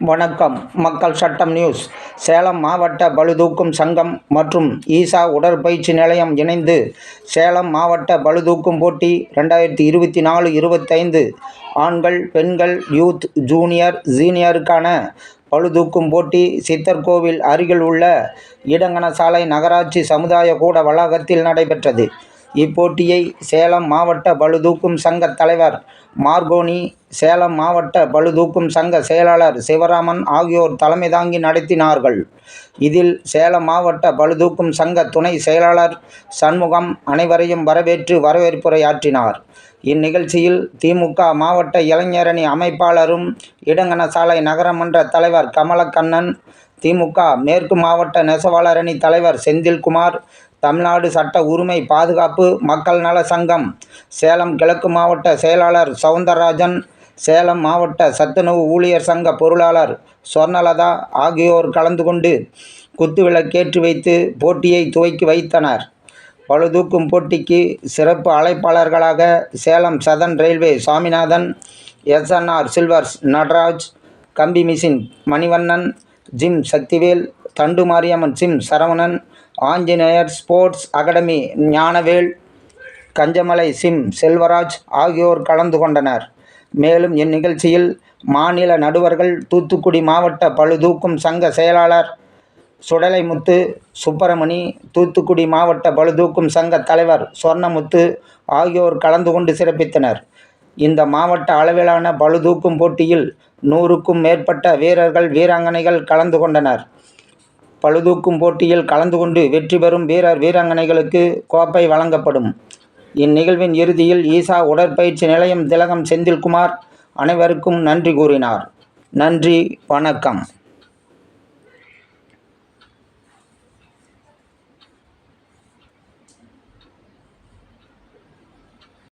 வணக்கம். மக்கள் சட்டம் நியூஸ். சேலம் மாவட்ட பளுதூக்கும் சங்கம் மற்றும் ஈசா உடற்பயிற்சி நிலையம் இணைந்து சேலம் மாவட்ட பளுதூக்கும் போட்டி ரெண்டாயிரத்தி இருபத்தி நாலு இருபத்தைந்து. ஆண்கள் பெண்கள் யூத் ஜூனியர் சீனியருக்கான பழுதூக்கும் போட்டி சித்தர்கோவில் அருகில் உள்ள இடங்கணசாலை நகராட்சி சமுதாய கூட வளாகத்தில் நடைபெற்றது. இப்போட்டியை சேலம் மாவட்ட பளுதூக்கும் சங்க தலைவர் மார்கோனி சேலம் மாவட்ட பளுதூக்கும் சங்க செயலாளர் சிவராமன் ஆகியோர் தலைமை தாங்கி நடத்தினார்கள். இதில் சேலம் மாவட்ட பளுதூக்கும் சங்க துணை செயலாளர் சண்முகம் அனைவரையும் வரவேற்று வரவேற்புரையாற்றினார். இந்நிகழ்ச்சியில் திமுக மாவட்ட இளைஞரணி அமைப்பாளரும் இடங்கணசாலை நகரமன்ற தலைவர் கமலக்கண்ணன் திமுக மேற்கு மாவட்ட நெசவாளரணி தலைவர் செந்தில்குமார் தமிழ்நாடு சட்ட உரிமை பாதுகாப்பு மக்கள் நல சங்கம் சேலம் கிழக்கு மாவட்ட செயலாளர் சவுந்தரராஜன் சேலம் மாவட்ட சத்துணவு ஊழியர் சங்க பொருளாளர் சொர்ணலதா ஆகியோர் கலந்து கொண்டு குத்துவிளக்கேற்றி வைத்து போட்டியை துவக்கி வைத்தனர். பழுதூக்கும் போட்டிக்கு சிறப்பு அழைப்பாளர்களாக Salem southern railway Saminathan SNR silvers Nataraj கம்பி machine Manivannan gym Sakthivel Thandu Mariamman gym Saravanan Anjaneyar sports academy Gnanavel Kanjamalai gym Selvaraj ஆகியோர் கலந்து கொண்டனர். மேலும் இந்நிகழ்ச்சியில் மாநில நடுவர்கள் தூத்துக்குடி மாவட்ட பழுதூக்கும் சங்க செயலாளர் சுடலைமுத்து சுப்பிரமணி தூத்துக்குடி மாவட்ட பழுதூக்கும் சங்க தலைவர் சொர்ணமுத்து ஆகியோர் கலந்து கொண்டு சிறப்பித்தனர். இந்த மாவட்ட அளவிலான பழுதூக்கும் போட்டியில் நூறுக்கும் மேற்பட்ட வீரர்கள் வீராங்கனைகள் கலந்து கொண்டனர். பழுதூக்கும் போட்டியில் கலந்து கொண்டு வெற்றி பெறும் வீரர் வீராங்கனைகளுக்கு கோப்பை வழங்கப்படும். இந்நிகழ்வின் இறுதியில் ஈசா உடற்பயிற்சி நிலையம் திலகம் செந்தில்குமார் அனைவருக்கும் நன்றி கூறினார். நன்றி வணக்கம்.